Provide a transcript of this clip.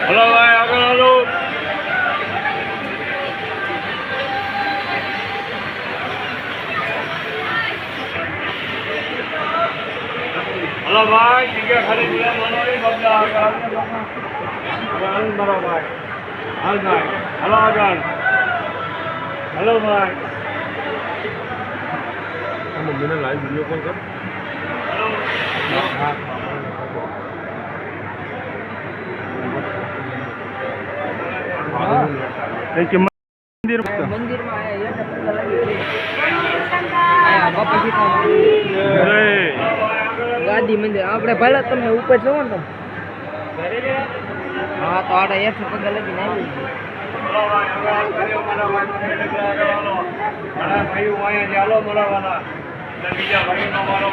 Hello ભાઈ આગળ હાલો. Hello ભાઈ જગ્યા ખાલી બોલા માનો નહીં બબલા આગળ હાલો. આગળ ભાઈ હાલ ભાઈ હલો આગળ હલો ભાઈ મને લાઈવ વીડિયો કોલ કર મંદિર ગાદી મંદિર આપણે ભલે તમે ઉપર જવો ને તમે હા તો આડા યશ પગલા લાગીને આવી ભાઈઓ અહીંયા ચાલો મળવાના બીજા ભાઈનો મારો